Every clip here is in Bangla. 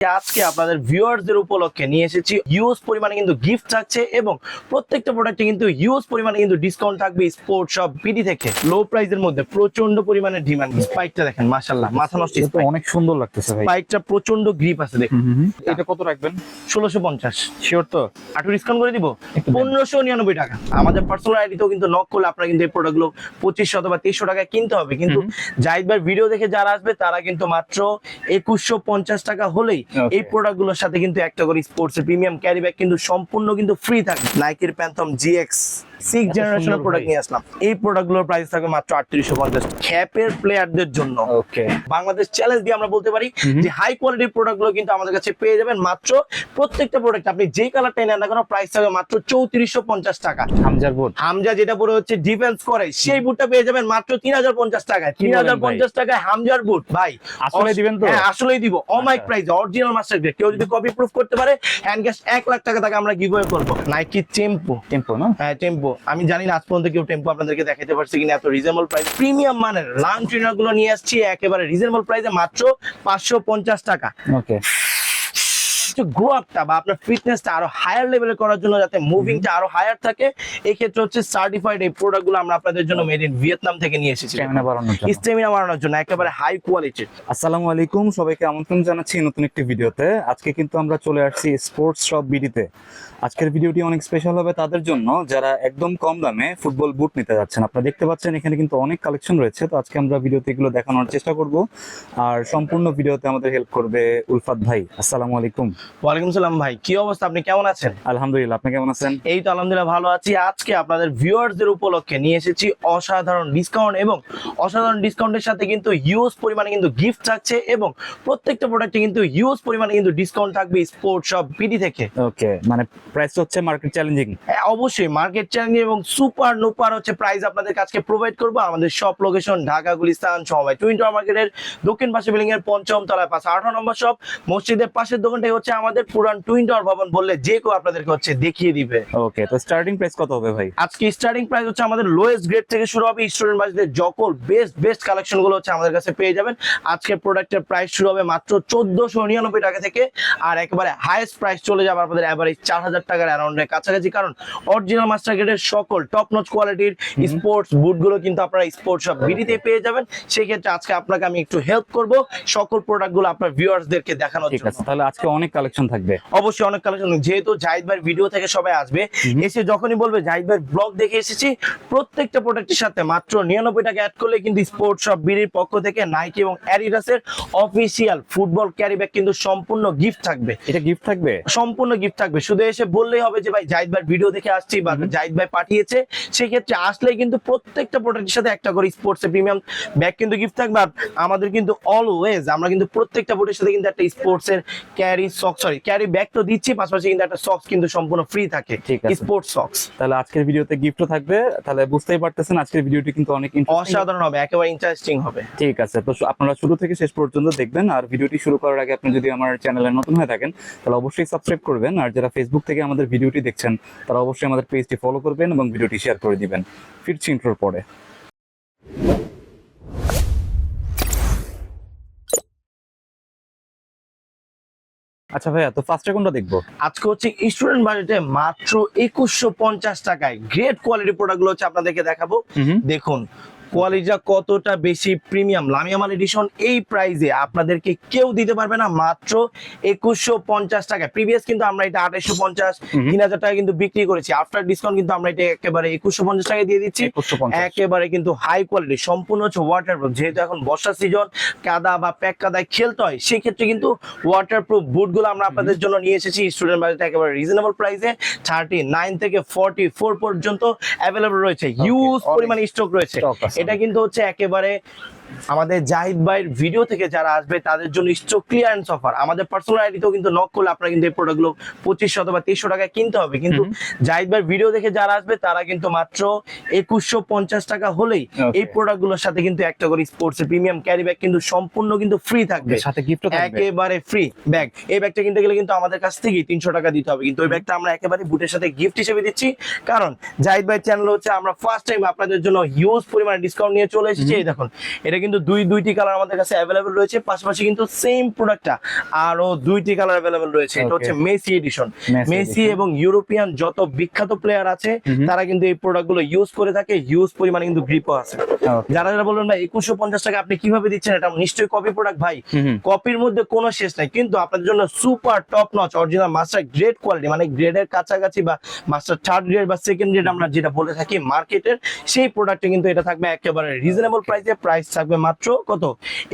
আজকে আপনাদের ভিউয়ার্সদের উপলক্ষে নিয়ে এসেছি। ইউজ পরিমাণে কিন্তু গিফট থাকছে এবং প্রত্যেকটা প্রোডাক্টে কিন্তু ইউজ পরিমাণে কিন্তু ডিসকাউন্ট থাকবে স্পোর্ট শপ বিডি থেকে। লো প্রাইসের মধ্যে প্রচণ্ড পরিমাণে ডিমান্ড স্পাইকটা দেখেন মাশাআল্লাহ মাথা নষ্ট এটা অনেক সুন্দর লাগতেছে ভাই। স্পাইকটা প্রচণ্ড গ্রিপ আছে দেখুন। এটা কত রাখবেন? ষোলোশো পঞ্চাশ। শিওর তো। আটু ডিসকাউন্ট করে দিব? একটু দেন। পনেরোশো নিরানব্বই টাকা। আমাদের পার্সোনাল আইডিতেও কিন্তু নক করলে আপনারা কিন্তু এই প্রোডাক্টগুলো পঁচিশশো অথবা তেইশশো টাকায় কিনতে হবে। কিন্তু জাহিদ ভাই ভিডিও দেখে যারা আসবে তারা কিন্তু মাত্র একুশশো পঞ্চাশ টাকা হলেই. এই প্রোডাক্টগুলোর সাথে কিন্তু একটা করে স্পোর্টস প্রিমিয়াম ক্যারি ব্যাগ কিন্তু সম্পূর্ণ কিন্তু ফ্রি থাকে। নাইকের প্যান্থম জিএক্স সিক্স জেনারেশনের প্রোডাক্ট নিয়ে আসলাম। এই প্রোডাক্টগুলোর প্রাইস থাকবে মাত্র আটত্রিশশো পঞ্চাশ। খ্যাপের প্লেয়ারদের জন্য। ওকে বাংলাদেশ চ্যালেঞ্জ দিয়ে আমরা বলতে পারি যে হাই কোয়ালিটির প্রোডাক্টগুলো কিন্তু আমাদের কাছে পেয়ে যাবেন মাত্র প্রত্যেকটা প্রোডাক্ট আপনি যে কালারটাই নেন না কেন প্রাইস থাকবে মাত্র চৌত্রিশশো পঞ্চাশ টাকা। হামজার বোর্ড হামজা যেটা পরে হচ্ছে ডিফেন্স করে সেই বুটটা পেয়ে যাবেন মাত্র তিন হাজার পঞ্চাশ টাকায়। তিন হাজার পঞ্চাশ টাকায় হামজার বুট ভাই আসলে দিবেন তো? হ্যাঁ আসলেই দিব। অমাইক। প্রাইস অরিজিনাল মাস্টার গ্রেড কেউ যদি কপি প্রুফ করতে পারে হ্যান্ড ক্যাশ এক লাখ টাকা তাকে আমরা গিভ করব। নাইকি টেম্পো টেম্পো না? হ্যাঁ টেম্পো আমি জানি না আজ পর্যন্ত কেউ টেম্পো আপনাদেরকে দেখাতে পারছে কিনা এত রিজনেবল প্রাইস প্রিমিয়াম মানের লাং ট্রেনারগুলো নিয়ে আসছি একেবারে রিজনেবল প্রাইসে মাত্র পাঁচশো পঞ্চাশ টাকা। ওকে গ্রো আপটা বা আপনার ফিটনেসটা আরও হায়ার লেভেলে করার জন্য যাতে মুভিংটা আরও হায়ার থাকে এই ক্ষেত্রে হচ্ছে সার্টিফাইড এই আমরা আপনাদের জন্য মেড ইন ভিয়েতনাম থেকে নিয়ে এসেছি। স্ট্যামিনা বাড়ানোর জন্য। স্টেমিনা বাড়ানোর জন্য একেবারে হাই কোয়ালিটির আসসালামু আলাইকুম সবাইকে আমন্ত্রণ জানাচ্ছি নতুন একটি ভিডিওতে আজকে কিন্তু আমরা চলে আসছি স্পোর্টস শপ বিডিতে আজকের ভিডিওটি অনেক স্পেশাল হবে তাদের জন্য যারা একদম কম দামে ফুটবল বুট নিতে যাচ্ছেন। আপনারা দেখতে পাচ্ছেন এখানে কিন্তু অনেক কালেকশন রয়েছে। তো আজকে আমরা ভিডিওতে এগুলো দেখানোর চেষ্টা করব। আর সম্পূর্ণ ভিডিওতে আমাদের হেল্প করবে উলফাত ভাই। আসসালামু আলাইকুম। ওয়ালাইকুম সালাম ভাই। কি অবস্থা? আপনি কেমন আছেন? আলহামদুলিল্লাহ আপনি কেমন আছেন? এই তো আলহামদুলিল্লাহ ভালো আছি। আজকে আপনাদের ভিউয়ার্সদের উপলক্ষে নিয়ে এসেছি অসাধারণ ডিসকাউন্ট এবং অসাধারণ ডিসকাউন্টের সাথে কিন্তু ইউজ পরিমাণে কিন্তু গিফট থাকছে এবং প্রত্যেকটা প্রোডাক্টে কিন্তু ইউজ পরিমাণে কিন্তু ডিসকাউন্ট থাকবে স্পোর্টস শপ পিডি থেকে। ওকে মানে প্রাইস হচ্ছে মার্কেট চ্যালেঞ্জিং অবশ্যই মার্কেট চ্যালেঞ্জ এবং সুপার নুপার হচ্ছে প্রাইস আপনাদের কাছে প্রোভাইড করব। আমাদের শপ লোকেশন ঢাকা গুলিস্তান সবাই টুইন টাওয়ার মার্কেটের দক্ষিণ পাশে বিল্ডিং এর পঞ্চম তলায় পাশে আঠারো নম্বর শপ মসজিদের পাশের দোকানটাই হচ্ছে আমাদের পুরান টুইন টাওয়ার ভবন বললে যে কেউ আপনাদেরকে হচ্ছে দেখিয়ে দিবে। ওকে তো স্টার্টিং প্রাইস কত হবে ভাই? আজকে স্টার্টিং প্রাইস হচ্ছে আমাদের লোয়েস্ট গ্রেড থেকে শুরু হবে। স্টুডেন্ট বাজেটের যকল বেস্ট বেস্ট কালেকশনগুলো হচ্ছে আমাদের কাছে পেয়ে যাবেন। আজকের প্রোডাক্টের প্রাইস শুরু হবে মাত্র চোদ্দশো নিরানব্বই টাকা থেকে। আর একেবারে হাইয়েস্ট প্রাইস চলে যাবে আপনাদের এভারেজ চার হাজার টাকার অ্যারাউন্ডের কাছাকাছি কারণ অরিজিনাল মাস্টার গ্রেডের সকল টপ নচ কোয়ালিটির স্পোর্টস বুটগুলো কিন্তু আপনারা স্পোর্টস সব বিডিতে পেয়ে যাবেন। সেই ক্ষেত্রে আজকে আপনাকে আমি একটু হেল্প করব সকল প্রোডাক্টগুলো আপনার ভিউয়ার্সদেরকে দেখানোর ঠিক জন্য। আছে তাহলে আজকে অনেক কালেকশন থাকবে। অবশ্যই অনেক কালেকশন যেহেতু জাহিদ ভাইয়ের ভিডিও থেকে সবাই আসবে এসে যখনই বলবে জাহিদ ভাইয়ের ব্লগ দেখে এসেছি প্রত্যেকটা প্রোডাক্টের সাথে মাত্র নিরানব্বই টাকা অ্যাড করলে কিন্তু স্পোর্টস শপ বিড়ির পক্ষ থেকে নাইকি এবং অ্যাডিডাসের অফিসিয়াল ফুটবল ক্যারি ব্যাগ কিন্তু সম্পূর্ণ গিফট থাকবে। এটা গিফট থাকবে? সম্পূর্ণ গিফট থাকবে। শুধু এসে বললেই হবে যে ভাই জাহিদ ভাই ভিডিও দেখে আসছি বা জাহিদ ভাই পাঠিয়েছে। সেক্ষেত্রে আসলেই কিন্তু প্রত্যেকটা প্রোডাক্টের সাথে একটা করে স্পোর্টস এর প্রিমিয়াম ব্যাগ কিন্তু গিফট থাকবে। আর আমাদের কিন্তু অলওয়েজ আমরা কিন্তু প্রত্যেকটা বোর্ডের সাথে কিন্তু একটা স্পোর্টস এর ক্যারি সক সরি ক্যারি ব্যাগ তো দিচ্ছি পাশাপাশি কিন্তু একটা সক্স কিন্তু সম্পূর্ণ ফ্রি থাকে। স্পোর্টস সক্স তাহলে আজকের ভিডিওতে গিফটও থাকবে। তাহলে বুঝতেই পারতেছেন আজকের ভিডিওটি কিন্তু অনেক অসাধারণ হবে একেবারে ইন্টারেস্টিং হবে। ঠিক আছে তো আপনারা শুরু থেকে শেষ পর্যন্ত দেখবেন। আর ভিডিওটি শুরু করার আগে আপনি যদি আমার চ্যানেলে নতুন হয়ে থাকেন তাহলে অবশ্যই সাবস্ক্রাইব করবেন। আর যারা ফেসবুক থেকে আমাদের ভিডিওটি দেখছেন তারা অবশ্যই আমাদের পেজটি ফলো করবেন এবং ভিডিওটি শেয়ার করে দিবেন। ফিরছি ইন্ট্রোর পরে। আচ্ছা ভাইয়া তো ফার্স্টে কোনটা দেখব? আজকে হচ্ছে স্টুডেন্ট বাজেটে মাত্র একুশশো পঞ্চাশ টাকায়। গ্রেট কোয়ালিটি প্রোডাক্টগুলো হচ্ছে আপনাদেরকে দেখাবো। দেখুন কোয়ালিটিটা কতটা বেশি প্রিমিয়াম? লামিয়ামাল এডিশন এই প্রাইসে আপনাদেরকে কেউ দিতে পারবে না মাত্র একুশশো পঞ্চাশ টাকায় প্রিভিয়াস কিন্তু আমরা এটা আঠাইশো পঞ্চাশ তিন হাজার টাকা কিন্তু বিক্রি করেছি। আফটার ডিসকাউন্ট কিন্তু আমরা এটা একেবারে একুশশো পঞ্চাশ টাকায় দিয়ে দিচ্ছি। একেবারে কিন্তু হাই কোয়ালিটি সম্পূর্ণ হচ্ছে ওয়াটার প্রুফ যেহেতু এখন বর্ষা সিজন কাদা বা প্যাক কাদায় খেলতে হয় সেই ক্ষেত্রে কিন্তু ওয়াটার প্রুফ বুটগুলো আমরা আপনাদের জন্য নিয়ে এসেছি। স্টুডেন্ট বাজেট একেবারে রিজনেবল প্রাইসে থার্টি নাইন থেকে ফর্টি ফোর পর্যন্ত অ্যাভেলেবল রয়েছে। হিউজ অনেক পরিমাণ স্টক রয়েছে। এটা কিন্তু হচ্ছে একেবারে আমাদের জাহিদ ভাইয়ের ভিডিও থেকে যারা আসবে তাদের জন্য স্টক ক্লিয়ারেন্স অফার আমাদের পার্সোনাল আইডিতেও কিন্তু নক করলে আপনারা কিন্তু এই প্রোডাক্টগুলো পঁচিশশো অথবা তেইশশো টাকায় কিনতে হবে। কিন্তু জাহিদ ভাইয়ের ভিডিও দেখে যারা আসবে তারা কিন্তু মাত্র একুশশো পঞ্চাশ টাকা হলেই এই প্রোডাক্টগুলোর সাথে কিন্তু একটা করে স্পোর্টস প্রিমিয়াম ক্যারি ব্যাগ কিন্তু সম্পূর্ণ কিন্তু ফ্রি থাকবে। সাথে থাকবে। একেবারে ফ্রি ব্যাগ এই ব্যাগটা কিনতে গেলে কিন্তু আমাদের কাছ থেকেই তিনশো টাকা দিতে হবে। কিন্তু ওই ব্যাগটা আমরা একেবারে বুটের সাথে গিফট হিসেবে দিচ্ছি। কারণ জাহিদ ভাই চ্যানেল হচ্ছে আমরা ফার্স্ট টাইম আপনাদের জন্য হিউজ পরিমাণে ডিসকাউন্ট নিয়ে চলে এসেছি। এই দেখুন এটা কিন্তু দুই দুইটি কালার আমাদের কাছে অ্যাভেলেবেল রয়েছে। পাশাপাশি কিন্তু সেম প্রোডাক্টটা আরও দুইটি কালার অ্যাভেলেবেল রয়েছে। এটা হচ্ছে মেসি এডিশন মেসি এবং ইউরোপিয়ান যত বিখ্যাত প্লেয়ার আছে তারা কিন্তু এই প্রোডাক্টগুলো ইউজ করে থাকে হিউজ পরিমাণে কিন্তু গ্রিপও আছে। যারা যারা বলবেন ভাই একুশশো পঞ্চাশ টাকা আপনি কীভাবে দিচ্ছেন? এটা নিশ্চয়ই কপি প্রোডাক্ট ভাই। কপির মধ্যে কোনো শেষ নাই। কিন্তু আপনাদের জন্য super top notch original master grade quality মানে গ্রেডের কাছাকাছি বা মাস্টার থার্ড গ্রেড বা সেকেন্ড গ্রেড আমরা যেটা বলে থাকি মার্কেটের সেই প্রোডাক্টে কিন্তু এটা থাকবে একেবারে রিজনেবল প্রাইসে প্রাইস থাকবে মাত্র কত?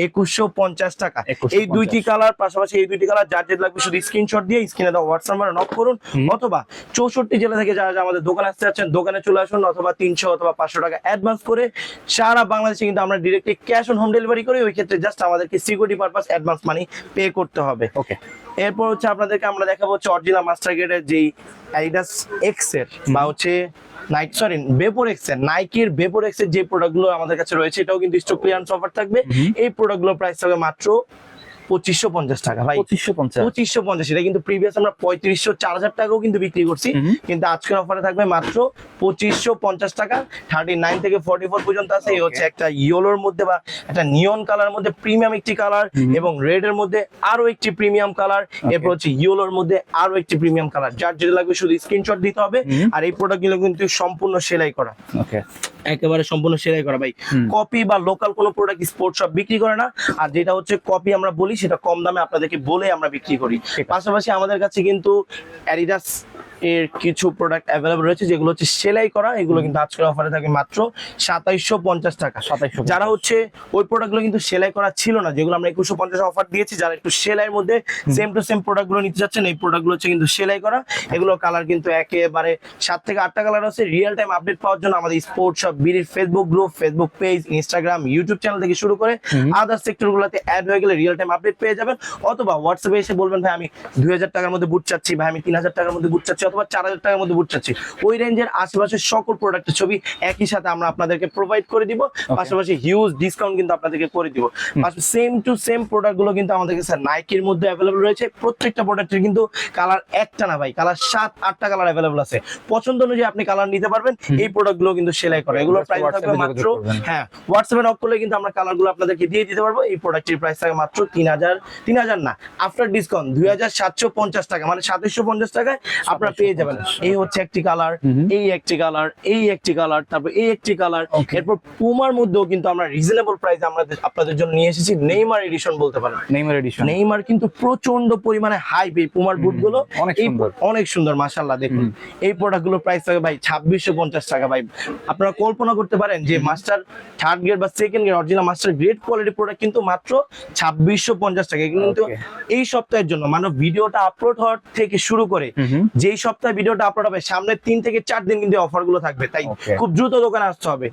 একুশশো পঞ্চাশ টাকা। এই দুইটি কালার পাশাপাশি এই দুইটি কালার যার যেটা লাগবে শুধু স্ক্রিনশট দিয়ে স্ক্রিনে দাও হোয়াটসঅ্যাপ নক করুন অথবা চৌষট্টি জেলা থেকে যারা যারা আমাদের দোকানে আসতে যাচ্ছেন দোকানে চলে আসুন অথবা তিনশো অথবা পাঁচশো টাকা অ্যাডভান্স করে সারা বাংলাদেশে কিন্তু আমরা directly cash on home delivery করি। ওই ক্ষেত্রে জাস্ট আমাদেরকে security purpose advance money pay করতে হবে। ওকে এরপর হচ্ছে আপনাদেরকে আমরা দেখাবো হচ্ছে অরিজিনাল মাস্টার গেটের যেই অ্যাডিডাস এক্সের বা হচ্ছে নাইক সরি বেপোর এক্সের নাইকির বেপোর এক্সের যে প্রোডাক্টগুলো আমাদের কাছে রয়েছে এটাও কিন্তু স্টক ক্লিয়ারেন্স অফার থাকবে। এই প্রোডাক্টগুলো প্রাইস থাকবে মাত্র পঁচিশশো পঞ্চাশ টাকা ভাই। পঁচিশশো পঞ্চাশ। পঁচিশশো পঞ্চাশ এটা কিন্তু প্রিভিয়াস আমরা পঁয়ত্রিশশো চার হাজার টাকাও কিন্তু বিক্রি করছি। কিন্তু আজকের অফারে থাকবে মাত্র পঁচিশশো পঞ্চাশ টাকা থার্টি নাইন থেকে ফর্টি ফোর পর্যন্ত আছে। এই হচ্ছে একটা ইয়েলোর মধ্যে বা একটা নিয়ন কালার মধ্যে প্রিমিয়াম একটি কালার এবং রেড এর মধ্যে আরও একটি প্রিমিয়াম কালার এরপর হচ্ছে ইয়েলোর মধ্যে আরও একটি প্রিমিয়াম কালার যার যেটা লাগবে শুধু স্ক্রিনশট দিতে হবে আর এই প্রোডাক্টগুলো কিন্তু সম্পূর্ণ সেলাই করা। ওকে একেবারে সম্পূর্ণ সেলাই করা ভাই। কপি বা লোকাল কোনো প্রোডাক্ট স্পোর্টস শপ বিক্রি করে না। আর যেটা হচ্ছে কপি আমরা বলি সেটা কম দামে আপনাদেরকে বলে আমরা বিক্রি করি। পাশাপাশি আমাদের কাছে কিন্তু অ্যাডিডাস এর কিছু প্রোডাক্ট অ্যাভেলেবল রয়েছে যেগুলো হচ্ছে সেলাই করা এগুলো কিন্তু আজকের অফারে থাকে মাত্র সাতাইশশো পঞ্চাশ টাকা সাতাইশশো যারা হচ্ছে ওই প্রোডাক্টগুলো কিন্তু সেলাই করা ছিল না যেগুলো আমরা একুশশো পঞ্চাশ অফার দিয়েছি যারা একটু সেলাইয়ের মধ্যে সেম টু সেম প্রোডাক্টগুলো নিতে যাচ্ছেন এই প্রোডাক্টগুলো হচ্ছে কিন্তু সেলাই করা। এগুলো কালার কিন্তু একেবারে সাত থেকে আটটা কালার আছে রিয়েল টাইম আপডেট পাওয়ার জন্য আমাদের sports shop বিডির Facebook group Facebook page Instagram YouTube channel থেকে শুরু করে। আদার সেক্টর গুলোতে অ্যাড হয়ে গেলে রিয়েল টাইম আপডেট পেয়ে যাবেন। অথবা হোয়াটসঅ্যাপে এসে বলবেন ভাই আমি দুই হাজার টাকার মধ্যে বুট চাচ্ছি ভাই আমি তিন হাজার টাকার মধ্যে বুট চাচ্ছি। অথবা চার হাজার টাকার মধ্যে বুট চাচ্ছি। ওই রেঞ্জের আশেপাশের সকল প্রোডাক্টের ছবি একই সাথে আমরা আপনাদেরকে প্রোভাইড করে দিব। পাশাপাশি হিউজ ডিসকাউন্ট কিন্তু আপনাদেরকে করে দিব। সেম টু সেম প্রোডাক্টগুলো কিন্তু আমাদের কাছে নাইকির মধ্যে অ্যাভেলেবল রয়েছে। প্রত্যেকটা প্রোডাক্টের কিন্তু কালার একটা না ভাই কালার সাত আটটা কালার অ্যাভেলেবল আছে। পছন্দ অনুযায়ী আপনি কালার নিতে পারবেন। এই প্রোডাক্টগুলো কিন্তু সেলাই করে। এগুলোর প্রাইস থাকবে মাত্র হ্যাঁ হোয়াটসঅ্যাপে নক করলে কিন্তু আমরা কালারগুলো আপনাদেরকে দিয়ে দিতে পারব। এই প্রোডাক্টের প্রাইস থাকে মাত্র তিন হাজার তিন হাজার না আফটার ডিসকাউন্ট দুই হাজার সাতশো পঞ্চাশ টাকা। মানে সাতশো পঞ্চাশ টাকায় আপনারা পেয়ে যাবেন। এই হচ্ছে একটি কালার এই একটি কালার এই একটি কালার তারপর এই একটি কালার এরপর পুমার মধ্যেও কিন্তু আমরা রিজনেবল প্রাইসে আমরা আপনাদের জন্য নিয়ে এসেছি। নেইমার এডিশন বলতে পারেন। নেইমার এডিশন নেইমার কিন্তু প্রচণ্ড পরিমাণে হাই এই পুমার বুটগুলো। অনেক সুন্দর। অনেক সুন্দর মাশাল্লাহ দেখুন। এই প্রোডাক্টগুলো প্রাইস থাকে ভাই ছাব্বিশশো পঞ্চাশ টাকা ভাই। আপনারা কল্পনা করতে পারেন যে মাস্টার থার্ড গ্রেড বা second grade original master grade quality product কিন্তু মাত্র ছাব্বিশশো পঞ্চাশ টাকা। কিন্তু এই সপ্তাহের জন্য মানে ভিডিওটা আপলোড হওয়ার থেকে শুরু করে যেই সপ্তাহে ভিডিওটা আপলোড হবে। সামনে তিন থেকে চার দিন কিন্তু অফারগুলো থাকবে তাই খুব দ্রুত দোকানে আসতে হবে।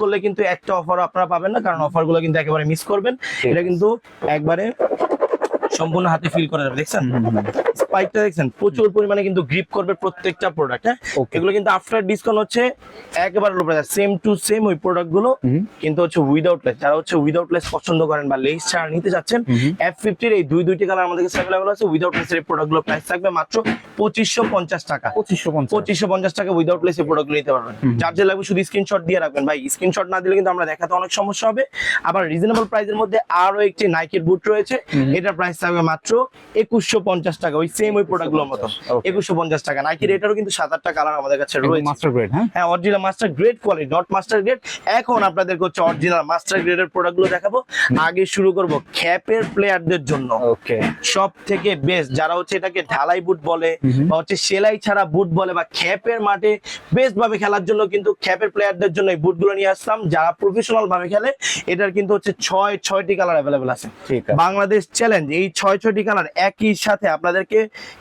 করলে কিন্তু একটা অফার আপনারা পাবেন না কারণ অফারগুলো কিন্তু একেবারে মিস করবেন। এটা কিন্তু একবারে সম্পূর্ণ হাতে ফিল করা যাবে দেখছেন? স্পাইকটা দেখছেন? প্রচুর পরিমাণে কিন্তু গ্রিপ করবে প্রত্যেকটা প্রোডাক্ট হ্যাঁ? এগুলো কিন্তু আফটার ডিসকাউন্ট হচ্ছে একেবারে low price same to same ওই প্রোডাক্টগুলো কিন্তু হচ্ছে উইদাউট লেস যারা হচ্ছে উইদাউট লেস পছন্দ করেন বা লেস ছাড়া নিতে চাচ্ছেন। এফ ফিফটির এই দুই দুইটি কালার আমাদের কাছে অ্যাভেলেবল আছে উইদাউট লেসের এই প্রোডাক্টগুলো প্রাইস থাকবে মাত্র পঁচিশশো পঞ্চাশ টাকা। পঁচিশশো পঁচিশশো পঞ্চাশ টাকা উইদাউট লেস এই প্রোডাক্ট নিতে পারবেন। যার যে লাগবে শুধু স্ক্রিনশট দিয়ে রাখবেন। ভাই স্ক্রিনশট না দিলে কিন্তু আমরা দেখাতে অনেক সমস্যা হবে। আবার রিজনেবল প্রাইসের মধ্যে আরও একটি নাইকের বুট রয়েছে। এটার প্রাইস থাকবে মাত্র একুশশো পঞ্চাশ টাকা ওই সেম ওই প্রোডাক্টগুলোর মতো. একুশশো পঞ্চাশ টাকা। নাইকের এটারও কিন্তু সাত আটটা কালার আমাদের কাছে রয়েছে। মাস্টার গ্রেড হ্যাঁ? Original master grade quality not master grade এখন আপনাদেরকে হচ্ছে অরিজিনাল মাস্টার গ্রেডের প্রোডাক্টগুলো দেখাবো। আগে শুরু করব খ্যাপের প্লেয়ারদের জন্য। ওকে সব থেকে বেস্ট যারা হচ্ছে এটাকে ঢালাই বুট বলে বা হচ্ছে সেলাই ছাড়া বুট বলে বা খ্যাপের মাঠে বেস্ট ভাবে খেলার জন্য কিন্তু খ্যাপের প্লেয়ারদের জন্য এই বুটগুলো নিয়ে আসলাম। যারা প্রফেশনাল ভাবে খেলে এটার কিন্তু হচ্ছে ছয় ছয়টি কালার অ্যাভেলেবেল আছে। ঠিক আছে। বাংলাদেশ চ্যালেঞ্জ এই ছয় ছয়টি কালার একই সাথে আপনাদেরকে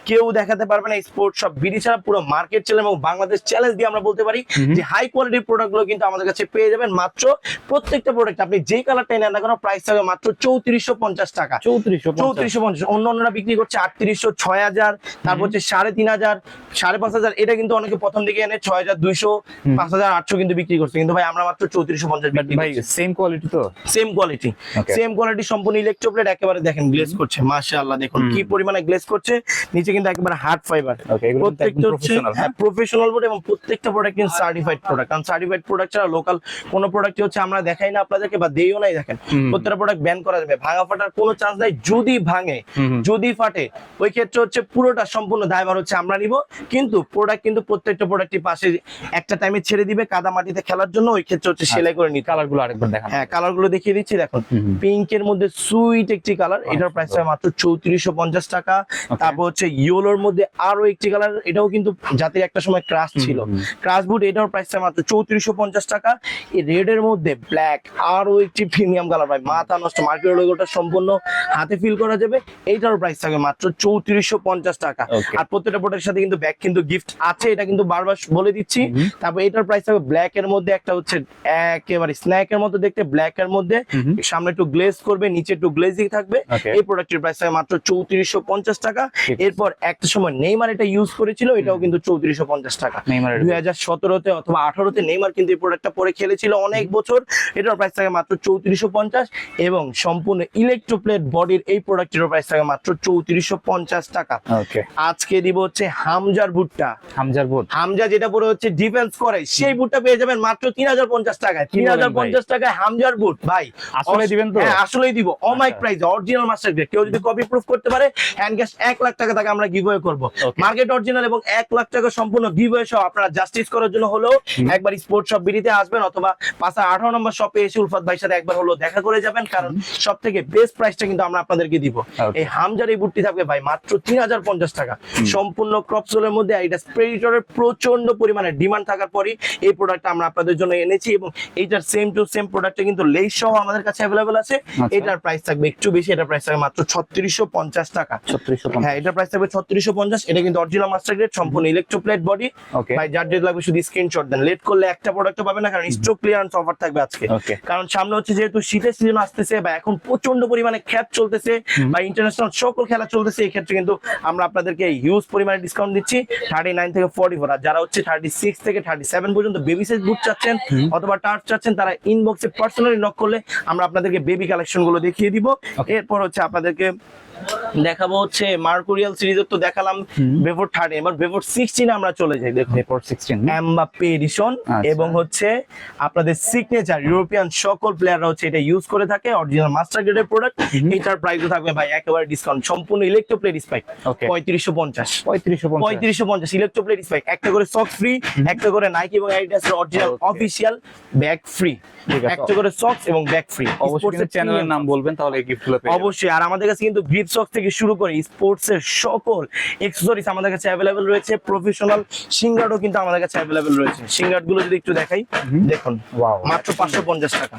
কেউ দেখাতে পারবে না স্পোর্টস সব বিডি ছাড়া পুরো মার্কেট চ্যালেঞ্জ এবং বাংলাদেশ চ্যালেঞ্জ দিয়ে আমরা বলতে পারি যে হাই কোয়ালিটির প্রোডাক্টগুলো কিন্তু আমাদের কাছে পেয়ে যাবেন মাত্র প্রত্যেকটা প্রোডাক্ট আপনি যেই কালারটাই নেন না কেন প্রাইস থাকবে মাত্র চৌত্রিশশো পঞ্চাশ টাকা। চৌত্রিশশো চৌত্রিশশো পঞ্চাশ। অন্য অন্যরা বিক্রি করছে আটত্রিশশো ছয় হাজার তারপর হচ্ছে সাড়ে তিন হাজার সাড়ে পাঁচ হাজার। এটা কিন্তু অনেকে প্রথম দিকে এনে ছয় হাজার দুইশো পাঁচ হাজার আটশো কিন্তু বিক্রি করছে। কিন্তু ভাই আমরা মাত্র চৌত্রিশশো পঞ্চাশ বিক্রি ভাই সেম কোয়ালিটি তো? সেম কোয়ালিটি সেম কোয়ালিটি সম্পূর্ণ ইলেকট্রোপ্লেট একেবারে দেখেন গ্লেস করছে। মাশাআল্লাহ দেখুন কি পরিমাণে গ্লেস করছে। নিচে কিন্তু একেবারে হার্ড ফাইবার প্রত্যেকটা হচ্ছে প্রফেশনাল হ্যাঁ। প্রফেশনাল বোর্ড এবং প্রত্যেকটা প্রোডাক্ট কিন্তু সার্টিফাইড প্রোডাক্ট কারণ সার্টিফাইড প্রোডাক্ট ছাড়া লোকাল কোনো প্রোডাক্ট হচ্ছে আমরা দেখাই না আপনাদেরকে বা দেইও নাই দেখেন। প্রত্যেকটা প্রোডাক্ট ব্যান করা যাবে। ভাঙা ফাটার কোনো চান্স নাই যদি ভাঙে। যদি ফাটে ওই ক্ষেত্রে হচ্ছে পুরোটা সম্পূর্ণ দায়ভার হচ্ছে আমরা নিব। কিন্তু প্রোডাক্ট কিন্তু প্রত্যেকটা প্রোডাক্টই পাশে একটা টাইমে ছেড়ে দিবে কাদা মাটিতে খেলার জন্য ওই ক্ষেত্রে হচ্ছে সেলাই করে নিতে হবে। কালারগুলো আরেকবার দেখান। হ্যাঁ কালারগুলো দেখিয়ে দিচ্ছি দেখুন। পিঙ্কের মধ্যে সুইট একটি কালার এটার প্রাইস মাত্র চৌত্রিশশো পঞ্চাশ টাকা। তারপর হচ্ছে ইয়েলোর মধ্যে আরও একটি কালার এটাও কিন্তু জাতির একটা সময় ক্রাশ ছিল। ক্রাশ বুট এটার প্রাইস মাত্র চৌত্রিশশো পঞ্চাশ টাকা। এই রেড এর মধ্যে ব্ল্যাক আরও একটি প্রিমিয়াম কালার ভাই মাথা নষ্ট মার্কেট লোগোটা সম্পূর্ণ হাতে ফিল করা যাবে। এইটার প্রাইস থাকবে মাত্র চৌত্রিশশো পঞ্চাশ টাকা। আর প্রত্যেকটা প্রোডাক্টের সাথে কিন্তু ব্যাগ কিন্তু গিফট আছে এটা কিন্তু বারবার বলে দিচ্ছি। তারপর এটার প্রাইস থাকবে ব্ল্যাক এর মধ্যে একটা হচ্ছে একেবারে স্ন্যাক এর মতো দেখতে ব্ল্যাক এর মধ্যে। সামনে একটু গ্লেজ করবে নিচে একটু গ্লেজিং থাকবে. এই প্রোডাক্টের প্রাইস থাকবে মাত্র চৌত্রিশশো পঞ্চাশ টাকা। এরপর একটা সময় নেইমার এটা ইউজ করেছিল এটাও কিন্তু চৌত্রিশশো পঞ্চাশ টাকা। নেইমারের দুই হাজার সতেরোতে অথবা আঠারোতে নেইমার কিন্তু এই প্রোডাক্টটা পরে খেলেছিল অনেক বছর। এটার প্রাইস থাকে মাত্র চৌত্রিশশো পঞ্চাশ এবং সম্পূর্ণ ইলেকট্রোপ্লেট বডির এই প্রোডাক্টের প্রাইস থাকে মাত্র চৌত্রিশশো পঞ্চাশ টাকা। আজকে দিব হচ্ছে হামজার বুটটা। হামজার বোর্ড হামজা যেটা পরে হচ্ছে ডিফেন্স করে সেই বুটটা পেয়ে যাবেন মাত্র তিন হাজার পঞ্চাশ টাকায়। তিন হাজার পঞ্চাশ টাকায় হামজার বুট ভাই। আসলে দিবেন তো? হ্যাঁ আসলেই দিব। অমাইক। প্রাইস অরিজিনাল মাস্টার গ্রেড কেউ যদি কপি প্রুফ করতে পারে হ্যান্ড ক্যাশ এক লাখ টাকা তাকে আমরা গিভ করব. মার্কেট অরিজিনাল এবং এক লাখ টাকা সম্পূর্ণ গিভ সহ আপনারা জাস্টিস করার জন্য হলেও একবার স্পোর্টস শপ বিডিতে আসবেন অথবা পাঁচা আঠারো নম্বর শপে এসে উলফাত ভাইয়ের সাথে একবার হলো দেখা করে যাবেন কারণ সব থেকে বেস্ট প্রাইসটা কিন্তু আমরা আপনাদেরকে দিব। এই হামজার এই বুটটি থাকবে ভাই মাত্র তিন হাজার পঞ্চাশ টাকা। সম্পূর্ণ ক্রপসোলের মধ্যে এটা স্প্রেডিটরের প্রচণ্ড পরিমাণে ডিমান্ড থাকার পরই এই প্রোডাক্টটা আমরা আপনাদের জন্য এনেছি এবং এইটার সেম টু সেম প্রোডাক্টটা কিন্তু লেস সহ আমাদের কাছে অ্যাভেলেবল আছে। আচ্ছা। এটার প্রাইস থাকবে একটু বেশি এটার প্রাইস থাকবে মাত্র ছত্রিশশো পঞ্চাশ টাকা। ছত্রিশশো হ্যাঁ এটার প্রাইস থাকবে ছত্রিশশো পঞ্চাশ এটা কিন্তু অরিজিনাল মাস্টার গ্রেড সম্পূর্ণ ইলেকট্রোপ্লেট বডি ওকে ভাই যার ডেট লাগবে শুধু স্ক্রিনশট দেন। লেট করলে একটা প্রোডাক্ট পাবে না কারণ স্টক ক্লিয়ারেন্স অফার থাকবে আজকে। কারণ সামনে হচ্ছে যেহেতু শীতের সিজন আসতেছে বা এখন প্রচণ্ড পরিমাণে খ্যাপ চলতেছে। বা ইন্টারন্যাশনাল সকল খেলা চলতেছে এই ক্ষেত্রে কিন্তু আমরা আপনাদেরকে হিউজ পরিমাণে ডিসকাউন্ট দিচ্ছি। থার্টি নাইন থেকে ফোর্টি ফোর আর যারা হচ্ছে থার্টি সিক্স থেকে থার্টি সেভেন পর্যন্ত বেবি সাইজ বুট চাচ্ছেন অথবা টার্চ চাচ্ছেন তারা ইনবক্সে পার্সোনালি নক করলে আমরা আপনাদেরকে বেবি কালেকশনগুলো দেখিয়ে দিব। এরপর হচ্ছে আপনাদেরকে দেখাবো হচ্ছে মার্কুরিয়াল সিরিজের তো দেখালাম বেফোর থার্টি এবার বেফোর সিক্সটিন আমরা চলে যাই দেখুন। এরপর সিক্সটিন এমবাপ্পে এডিশন আচ্ছা। এবং হচ্ছে আপনাদের সিগনেচার ইউরোপিয়ান সকল প্লেয়াররা হচ্ছে এটা ইউজ করে থাকে অরিজিনাল মাস্টার গ্রেডের প্রোডাক্ট এটার প্রাইসও থাকবে ভাই একেবারে ডিসকাউন্ট সম্পূর্ণ ইলেকট্রোপ্লেট স্পাইক. পঁয়ত্রিশশো পঞ্চাশ। পঁয়ত্রিশশো পঞ্চাশ। পঁয়ত্রিশশো পঞ্চাশ ইলেকট্রোপ্লেট স্পাইক একটা করে সক্স ফ্রি একটা করে নাইকি এবং Adidas original official bag free একটা করে সক্স এবং ব্যাগ ফ্রি অবশ্যই চ্যানেলের নাম বলবেন তাহলে গিফট। অবশ্যই আর আমাদের কাছে কিন্তু গ্রিপ সক্স থেকে শুরু করে স্পোর্টস এর সকল এক্সেসরিজ আমাদের কাছে অ্যাভেলেবেল রয়েছে। প্রফেশনাল সিঙ্গার্ডও কিন্তু আমাদের কাছে অ্যাভেলেবেল রয়েছে। সিঙ্গার্ডগুলো যদি একটু দেখাই দেখুন ওয়াও মাত্র পাঁচশো পঞ্চাশ টাকা।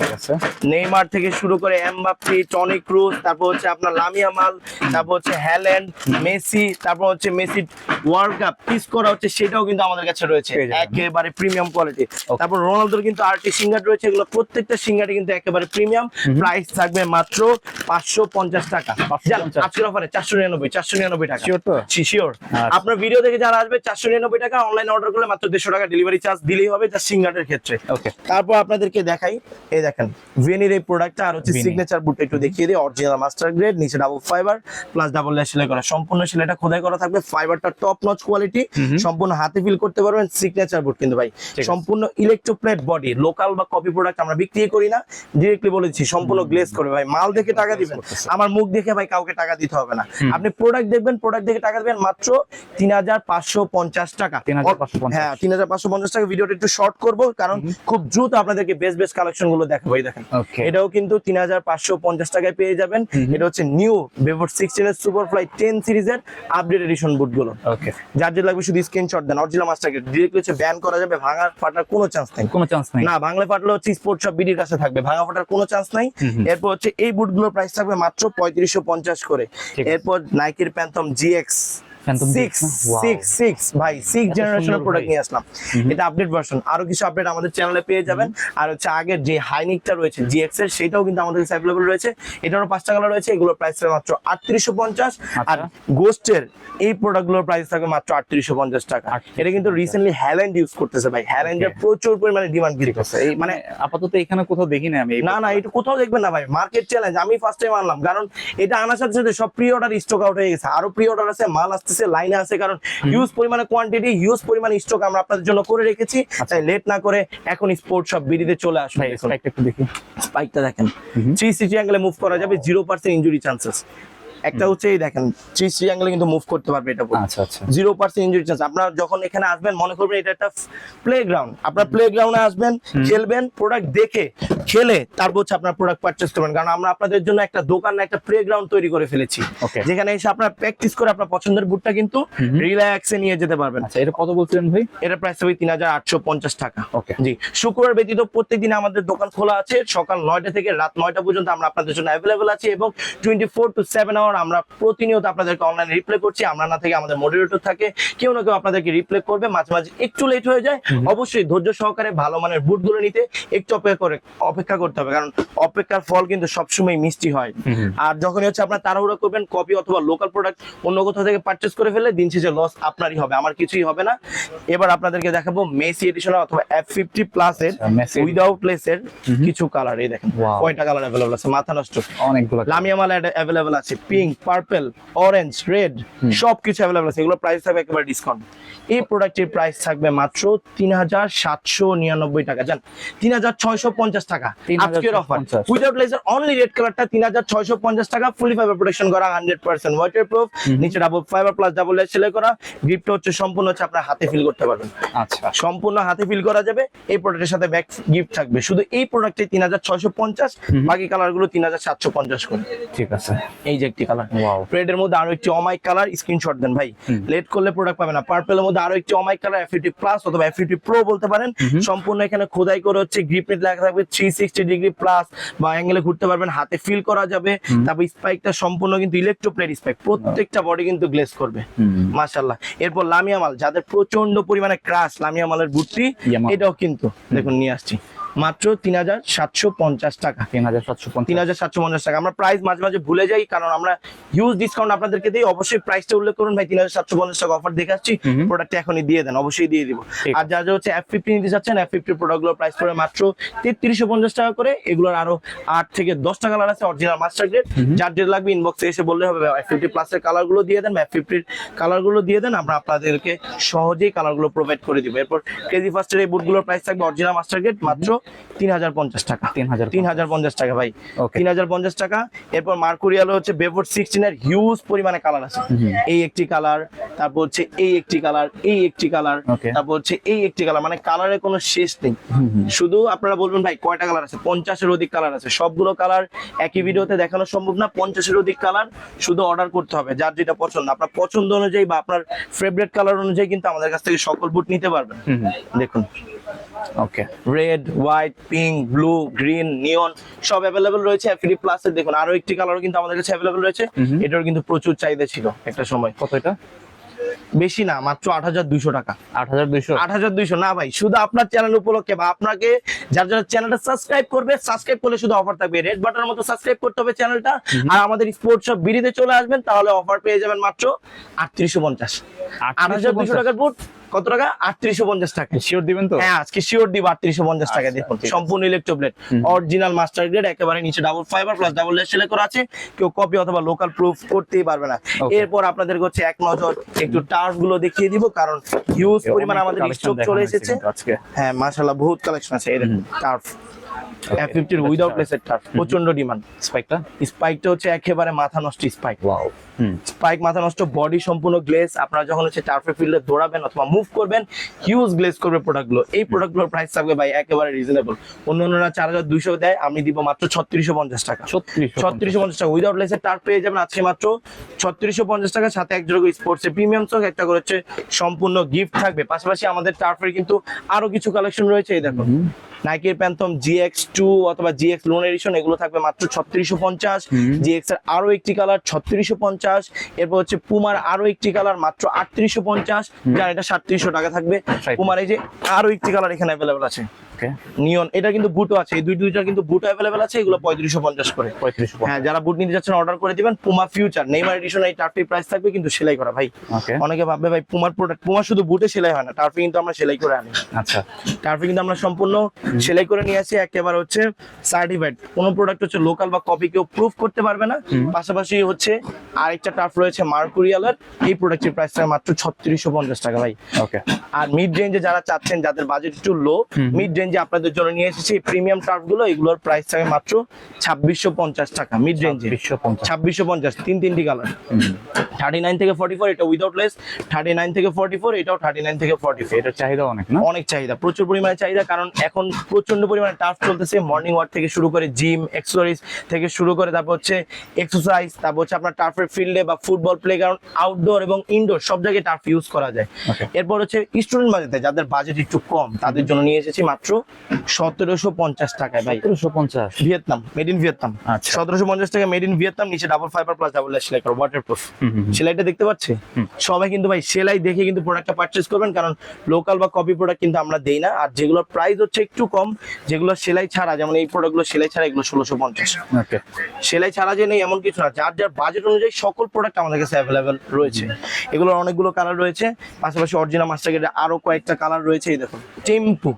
ঠিক আছে। নেইমার থেকে শুরু করে এমবাপ্পি টনি ক্রুজ তারপর হচ্ছে আপনার লামিয়া মাল তারপর হচ্ছে হ্যালেন্ড মেসি তারপর হচ্ছে মেসি ওয়ার্ল্ড কাপ। পিস করা হচ্ছে সেটাও কিন্তু আমাদের কাছে রয়েছে। একেবারে প্রিমিয়াম কোয়ালিটি। তারপর রোনালদোর কিন্তু আরটি সিঙ্গার রয়েছে এগুলো প্রত্যেকটা সিঙ্গারই কিন্তু একেবারে প্রিমিয়াম। প্রাইস থাকবে মাত্র পাঁচশো পঞ্চাশ টাকা। 550 আজকের অফারে চারশো নিরানব্বই চারশো নিরানব্বই টাকা? শিওর আচ্ছা। আপনার ভিডিও দেখে যারা আসবে চারশো নিরানব্বই টাকা অনলাইন অর্ডার করলে মাত্র দেড়শো টাকা ডেলিভারি চার্জ দিলেই হবে যা সিঙ্গারের ক্ষেত্রে। ওকে তারপর আপনাদেরকে দেখাই। এই দেখেন ভেনির এই প্রোডাক্টটা আর হচ্ছে সিগনেচার বুট একটু দেখিয়ে দিই অরিজিনাল মাস্টার গ্রেড নিচে double fibre plus double layer সেলাই করা। সম্পূর্ণ সেলাইটা খোদাই করা থাকবে ফাইবারটা টপ নচ কোয়ালিটি সম্পূর্ণ হাতে ফিল করতে পারবেন সিগনেচার বুট কিন্তু ভাই। সম্পূর্ণ ইলেকট্রোপ্লেট বডি লোকাল বা কপি প্রোডাক্ট আমরা বিক্রি করি না ডিরেক্টলি বলেছি সম্পূর্ণ গ্লেজ করবে ভাই। মাল দেখে টাকা দিবেন আমার মুখ দেখে ভাই কাউকে টাকা দিতে হবে না। আপনি প্রোডাক্ট দেখবেন প্রোডাক্ট দেখে টাকা দিবেন মাত্র তিন হাজার পাঁচশো পঞ্চাশ টাকা। 3550 হ্যাঁ তিন হাজার পাঁচশো পঞ্চাশ টাকা ভিডিওটা একটু শর্ট করব কারণ খুব দ্রুত আপনাদেরকে বেস্ট বেস্ট কালেকশনগুলো এই দেখেন। এটাও কিন্তু তিন হাজার পাঁচশো পঞ্চাশ টাকায় পেয়ে যাবেন। এটা হচ্ছে নিউ বেভোর সিক্সটিন এর সুপার ফ্লাই টেন সিরিজের আপডেট এডিশন বুটগুলো যার যে লাগবে শুধু স্ক্রিনশট দেন অরিজিনাল মাস্টারকে ডিরেক্টলি হচ্ছে ব্যান করা যাবে ভাঙার ফাটার কোনো চান্স নেই। কোনো চান্স নেই। না বাংলা ফাটলে হচ্ছে স্পোর্টস সব বিডির কাছে থাকবে ভাঙা ফাটার কোনো চান্স নাই। এরপর হচ্ছে এই বুটগুলোর প্রাইস থাকবে মাত্র পঁয়ত্রিশশো পঞ্চাশ করে। এরপর নাইকের প্যান্থম জিএক্স ভাই সিক্স জেনারেশনের প্রোডাক্ট নিয়ে আসলাম। এটা আপডেট ভার্সন আরও কিছু আপডেট আমাদের চ্যানেলে পেয়ে যাবেন। আর হচ্ছে আগের যে হাইনিকটা রয়েছে জিএক্স এর সেটাও কিন্তু আমাদের কাছে অ্যাভেলেবল রয়েছে। এটারও পাঁচটা কালার রয়েছে এগুলোর প্রাইস থাকবে মাত্র আটত্রিশশো পঞ্চাশ। আর আচ্ছা। গোস্টের এই প্রোডাক্টগুলোর প্রাইস থাকবে মাত্র আটত্রিশশো পঞ্চাশ টাকা। এটা কিন্তু রিসেন্টলি হ্যালেন্ড ইউজ করতেছে ভাই। হ্যালেন্ডের. প্রচুর পরিমাণে ডিমান্ড বিক্রি করছে এই মানে আপাতত এখানে কোথাও দেখি না আমি না না এটা কোথাও দেখবেন না ভাই। মার্কেট চ্যালেঞ্জ আমি ফার্স্ট টাইম আনলাম। কারণ এটা আনার সাথে সাথে সব প্রি অর্ডার স্টক আউট হয়ে গেছে। আরও প্রি অর্ডার আছে মাল আসতেছে লাইনে আছে কারণ হিউজ পরিমাণে কোয়ান্টিটি হিউজ পরিমাণে স্টক আমরা আপনাদের জন্য করে রেখেছি। তাই লেট না করে এখন স্পোর্ট সব বিডিতে চলে আসবে স্পাইকটা একটু দেখি। স্পাইকটা দেখেন। থ্রি সিক্সটি অ্যাঙ্গেলে মুভ করা যাবে জিরো পার্সেন্ট ইঞ্জুরি চান্সেস একটা হচ্ছে এই দেখেন থ্রি সিক্সটি অ্যাঙ্গেলে কিন্তু মুভ করতে পারবে এটা আচ্ছা আচ্ছা। জিরো পার্সেন্ট ইঞ্জুরি চান্স আপনারা যখন এখানে আসবেন মনে করবেন এটা একটা প্লে গ্রাউন্ড আপনার প্লে গ্রাউন্ডে আসবেন খেলবেন প্রোডাক্ট দেখে খেলে তারপর হচ্ছে আপনার প্রোডাক্ট পারচেস করবেন। কারণ আমরা আপনাদের জন্য একটা দোকান একটা প্লে গ্রাউন্ড তৈরি করে ফেলেছি। যেখানে এসে আপনার প্র্যাকটিস করে আপনার পছন্দের বুটটা কিন্তু রিল্যাক্সে নিয়ে যেতে পারবেন। আচ্ছা এটা কত বলছিলেন ভাই? এটা প্রাইস হবে তিন হাজার আটশো পঞ্চাশ টাকা। Okay. জি। শুক্রবার ব্যতীত প্রত্যেকদিন আমাদের দোকান খোলা আছে। সকাল নয়টা থেকে রাত নয়টা পর্যন্ত আমরা আপনাদের জন্য অ্যাভেলেবল আছি এবং twenty four to seven hour আমরা প্রতিনিয়ত আপনাদেরকে অনলাইনে রিপ্লে করছি। আমরা না থেকে আমাদের মডারেটর থাকে। কেউ না কেউ আপনাদেরকে রিপ্লে করবে। মাঝে মাঝে একটু লেট হয়ে যায়। অবশ্যই ধৈর্য সহকারে ভালো মানের বুটগুলো নিতে একটু অপেক্ষা করে অপেক্ষা করতে হবে। কারণ অপেক্ষার ফল কিন্তু সবসময় মিষ্টি হয়। আর যখনই হচ্ছে আপনার তাড়াহুড়ো করবেন কপি অথবা লোকাল প্রোডাক্ট অন্য কোথাও থেকে পারচেস করে ফেললে দিন শেষে লস আপনারই হবে। আমার কিছুই হবে না। এবার আপনাদেরকে দেখাবো মেসি এডিশন অথবা এফ ফিফটি প্লাস এর আচ্ছা, উইদাউট লেস এর কিছু কালার এই দেখেন কয়টা কালার অ্যাভেলেবল আছে? মাথা নষ্ট। অনেকগুলো লামিয়া মাল অ্যাভেলেবল আছে। পিঙ্ক পার্পল অরেঞ্জ রেড সব কিছু অ্যাভেলেবল আছে। এগুলো প্রাইস থাকবে একেবারে ডিসকাউন্ট এই প্রোডাক্টের প্রাইস থাকবে মাত্র তিন হাজার সাতশো নিরানব্বই টাকা। জান তিন হাজার ছয়শো পঞ্চাশ টাকা। আজকের offer without laser only red কালারটা তিন হাজার ছয়শো পঞ্চাশ টাকা। ফুলি ফাইবার প্রোটেকশন করা হান্ড্রেড পার্সেন্ট ওয়াটার প্রুফ নিচে double fibre plus double layer সেলাই করা। গিফটটা হচ্ছে সম্পূর্ণ হচ্ছে আপনার হাতে ফিল করতে পারবেন। আচ্ছা। সম্পূর্ণ হাতে ফিল করা যাবে। এই প্রোডাক্টের সাথে ব্যাক গিফট থাকবে। শুধু এই প্রোডাক্টে তিন হাজার ছয়শো পঞ্চাশ বাকি কালারগুলো তিন হাজার সাতশো পঞ্চাশ করে। ঠিক আছে। এই যে একটি কালার রেড এর মধ্যে আরও একটি অমাইক কালার স্ক্রিনশট দেন ভাই। লেট করলে প্রোডাক্ট না। পার্পল এর মধ্যে আরও একটি অমাইক কালার এফিটি প্লাস অথবা এফিটি প্রো বলতে পারেন। সম্পূর্ণ এখানে খোদাই করে হচ্ছে গ্রিপ নেট লেখা থাকবে থ্রি সিক্সটি ডিগ্রি প্লাস বা অ্যাঙ্গেলে ঘুরতে পারবেন হাতে ফিল করা যাবে। তারপর স্পাইকটা সম্পূর্ণ কিন্তু ইলেকট্রোপ্লেট স্পাইক প্রত্যেকটা বডি কিন্তু গ্লেজ করবে। মাশাল্লাহ এরপর লামিয়া মাল যাদের প্রচণ্ড পরিমাণে ক্রাশ লামিয়া মালের বুটটি এটাও কিন্তু দেখুন নিয়ে আসছি। মাত্র তিন হাজার সাতশো পঞ্চাশ টাকা। তিন হাজার সাতশো তিন হাজার সাতশো পঞ্চাশ টাকা। আমরা প্রাইস মাঝে মাঝে ভুলে যাই কারণ আমরা হিউজ ডিসকাউন্ট আপনাদেরকে দিই। অবশ্যই প্রাইসটা উল্লেখ করুন ভাই তিন হাজার সাতশো পঞ্চাশ টাকা অফার দেখে আসছি। হুম। প্রোডাক্ট এখনই দিয়ে দেন অবশ্যই দিয়ে দিব। আর যা যা হচ্ছে এফ ফিফটি নিতে চাচ্ছেন এফ ফিফটি প্রোডাক্টগুলোর প্রাইস পড়ে মাত্র তেত্রিশশো পঞ্চাশ টাকা করে। এগুলোর আরও আট থেকে দশ টাকা কালার আছে অরিজিনাল মাস্টার গ্রেড যার যেটা লাগবে ইনবক্সে এসে বললে হবে এফ ফিফটি প্লাসের কালারগুলো দিয়ে দেন এফ ফিফটির কালারগুলো দিয়ে দেন আমরা আপনাদেরকে সহজেই কালারগুলো প্রোভাইড করে দিব। এরপর কেজি ফার্স্টের এই বুটগুলোর প্রাইস থাকবে অরিজিনাল মাস্টার গ্রেড মাত্র তিন হাজার পঞ্চাশ টাকা। তিন হাজার তিন হাজার পঞ্চাশ টাকা ভাই। তিন হাজার পঞ্চাশ টাকা। এরপর মার্কুরিয়াল হচ্ছে বেফোর সিক্সটিন এর হিউজ পরিমাণে কালার আছে। এই একটি কালার তারপর হচ্ছে এই একটি কালার এই একটি কালার তারপর হচ্ছে এই একটি কালার মানে কালারের কোনো শেষ নেই। শুধু আপনারা বলবেন ভাই কয়টা কালার আছে? পঞ্চাশের অধিক কালার আছে। সবগুলো কালার একই ভিডিওতে দেখানো সম্ভব না পঞ্চাশের অধিক কালার শুধু অর্ডার করতে হবে যার যেটা পছন্দ। আপনার পছন্দ অনুযায়ী বা আপনার ফেভারিট কালার অনুযায়ী কিন্তু আমাদের কাছ থেকে সকল বুট নিতে পারবেন। দেখুন। Okay red white pink blue green neon সব অ্যাভেলেবল রয়েছে এফডি প্লাস এর। দেখুন আরও একটি কালারও কিন্তু আমাদের কাছে অ্যাভেলেবল রয়েছে। এটার কিন্তু প্রচুর চাহিদা ছিল একটা সময়। কত এটা? বেশি না মাত্র আট হাজার দুইশো টাকা। আট হাজার দুইশো? আট হাজার দুইশো। না ভাই শুধু আপনার চ্যানেল উপলক্ষে বা আপনাকে যার যারা চ্যানেলটা সাবস্ক্রাইব করবে সাবস্ক্রাইব করলে শুধু অফার থাকবে। রেড বাটনের মতো সাবস্ক্রাইব করতে হবে চ্যানেলটা আর আমাদের স্পোর্টস সব বিড়িতে চলে আসবেন তাহলে অফার পেয়ে যাবেন মাত্র আটত্রিশশো পঞ্চাশ। আট হাজার দুইশো টাকার বুট কত টাকা? আটত্রিশশো পঞ্চাশ টাকা। শিওর দিবেন তো? হ্যাঁ আজকে শিওর দিব আটত্রিশশো পঞ্চাশ টাকা আচ্ছা, দেখুন আছে। সম্পূর্ণ ইলেকট্রোপ্লেট অরিজিনাল মাস্টার গ্রেড একেবারে নিচে double fibre plus double lace করা আছে। কেউ কপি অথবা লোকাল প্রুফ করতেই পারবে না। এরপর আপনাদের হচ্ছে এক নজর একটু টার্ফগুলো দেখিয়ে দিব কারণ হিউজ পরিমাণ আমাদের স্টক চলে এসেছে। হ্যাঁ মাশাআল্লাহ বহুত কালেকশন আছে এই দেখুন টার্ফ এফ ফিফটির উইদাউট প্রচণ্ড ডিমান্ড স্পাইকটা স্পাইকটা হচ্ছে একেবারে মাথা নষ্ট স্পাইক স্পাইক মাথা নষ্ট বডি সম্পূর্ণ গ্লেজ আপনারা যখন হচ্ছে টার্ফে ফিল্ডে দৌড়াবেন অথবা মুভ করবেন হিউজ গ্লেজ করবে প্রোডাক্টগুলো এই প্রোডাক্টগুলোর প্রাইস থাকবে ভাই একেবারে রিজনেবল অন্য অন্যরা চার হাজার দুইশো দেয় আমি দিব মাত্র ছত্রিশশো পঞ্চাশ টাকা। ছত্রিশ ছত্রিশশো পঞ্চাশ টাকা। উইদাউট লেসের টার্ফ পেয়ে যাবেন আজকে মাত্র ছত্রিশশো পঞ্চাশ টাকা। সাথে এক জোড়া স্পোর্টস এর প্রিমিয়াম চক একটা করে হচ্ছে সম্পূর্ণ গিফট থাকবে। পাশাপাশি আমাদের টার্ফের কিন্তু আরও কিছু কালেকশন রয়েছে এই দেখুন নাইকের প্যান্থম জিএক্স টু অথবা জিএক্স লোন এডিশন এগুলো থাকবে মাত্র ছত্রিশশো পঞ্চাশ। জিএক্স এর আরও একটি কালার ছত্রিশশো পঞ্চাশ। এরপর হচ্ছে পুমার আরও একটি কালার মাত্র আটত্রিশশো পঞ্চাশ। যার এটা সাতত্রিশশো টাকা থাকবে। পুমার এই যে আরও একটি কালার এখানে অ্যাভেলেবেল আছে। নিয়ন এটা কিন্তু বুটও আছে। এই দুই দুইটার কিন্তু বুট অ্যাভেলেবেল আছে। এগুলো পঁয়ত্রিশশো পঞ্চাশ করে। পঁয়ত্রিশ হ্যাঁ যারা বুট নিতে যাচ্ছেন অর্ডার করে দিবেন। পুমা ফিউচার নেইমার এডিশন এই টার্ফি প্রাইস থাকবে কিন্তু সেলাই করা ভাই। অনেকে ভাববে ভাই পুমার প্রোডাক্ট পুমা শুধু বুটে সেলাই হয় না। টার্ফি কিন্তু আমরা সেলাই করে আনি। আচ্ছা। টার্ফি কিন্তু আমরা সম্পূর্ণ সেলাই করে নিয়ে আসি একেবারে হচ্ছে সার্টিফাইড কোন প্রোডাক্ট হচ্ছে লোকাল বা কপি কেউ প্রুফ করতে পারবে না। পাশাপাশি হচ্ছে আরেকটা টার্ফ রয়েছে মার্কুরিয়ালের এই প্রোডাক্টের প্রাইস থাকে মাত্র ছত্রিশশো পঞ্চাশ টাকা ভাই। ওকে আর মিড রেঞ্জে যারা চাচ্ছেন যাদের বাজেট একটু লো মিড রেঞ্জে আপনাদের জন্য নিয়ে এসেছি প্রিমিয়াম টার্ফগুলো। এগুলোর প্রাইস থাকে মাত্র ছাব্বিশশো পঞ্চাশ টাকা মিড রেঞ্জে ছাব্বিশশো পঞ্চাশ। তিন তিনটি কালার থার্টি নাইন থেকে ফর্টি ফোর এটা উইদাউট লেস থার্টি নাইন থেকে ফর্টি ফোর এটাও থার্টি নাইন থেকে ফর্টি ফোর এটার চাহিদা অনেক অনেক চাহিদা প্রচুর পরিমাণে চাহিদা কারণ এখন প্রচণ্ড পরিমাণে টাফ চলতেছে। মর্নিং ওয়াক থেকে শুরু করে জিম এক্সারসাইজ থেকে শুরু করে তারপর হচ্ছে এক্সারসাইজ তারপর হচ্ছে আপনার টার্ফের ফিল্ডে বা ফুটবল প্লে গ্রাউন্ড আউটডোর এবং ইনডোর সব জায়গায় টার্ফ ইউজ করা যায়। এরপর হচ্ছে স্টুডেন্ট বাজেটে যাদের বাজেট একটু কম তাদের জন্য নিয়ে এসেছি মাত্র সতেরোশো পঞ্চাশ টাকায় ভাই। সতেরোশো পঞ্চাশ। ভিয়েতনাম মেড ইন ভিয়েতনাম আচ্ছা। সতেরোশো পঞ্চাশ টাকা মেড ইন ভিয়েতনাম নিচে ডাবল ফাইবার প্লাস ডাবল সেলাই করো ওয়াটার প্রুফ। সেলাইটা দেখতে পাচ্ছে সবাই কিন্তু ভাই সেলাই দেখে কিন্তু প্রোডাক্টটা পারচেজ করবেন কারণ লোকাল বা কপি প্রোডাক্ট কিন্তু আমরা দেই না। আর যেগুলোর প্রাইস হচ্ছে একটু কম যেগুলো সেলাই ছাড়া যেমন এই প্রোডাক্টগুলো সেলাই ছাড়া এগুলো ষোলোশো পঞ্চাশ। সেলাই ছাড়া যে নেই এমন কিছু না। যার যার বাজেট অনুযায়ী সকল প্রোডাক্ট আমাদের কাছে অ্যাভেলেবেল রয়েছে। এগুলোর অনেকগুলো কালার রয়েছে। পাশাপাশি অরিজিনাল মাস্টার আরও কয়েকটা কালার রয়েছে এই দেখুন। টেম্পু